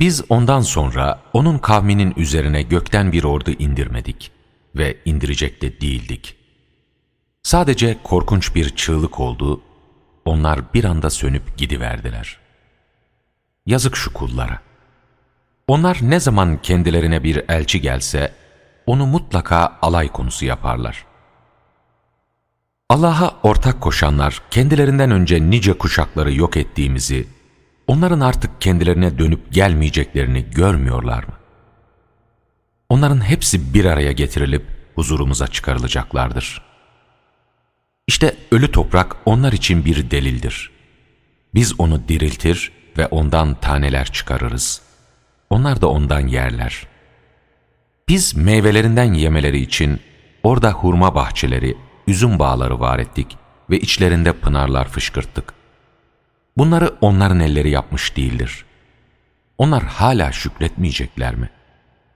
Biz ondan sonra onun kavminin üzerine gökten bir ordu indirmedik ve indirecek de değildik. Sadece korkunç bir çığlık oldu, onlar bir anda sönüp gidiverdiler. Yazık şu kullara. Onlar ne zaman kendilerine bir elçi gelse, onu mutlaka alay konusu yaparlar. Allah'a ortak koşanlar kendilerinden önce nice kuşakları yok ettiğimizi, onların artık kendilerine dönüp gelmeyeceklerini görmüyorlar mı? Onların hepsi bir araya getirilip huzurumuza çıkarılacaklardır. İşte ölü toprak onlar için bir delildir. Biz onu diriltir ve ondan taneler çıkarırız. Onlar da ondan yerler. Biz meyvelerinden yemeleri için orada hurma bahçeleri, üzüm bağları var ettik ve içlerinde pınarlar fışkırttık. Bunları onların elleri yapmış değildir. Onlar hala şükretmeyecekler mi?''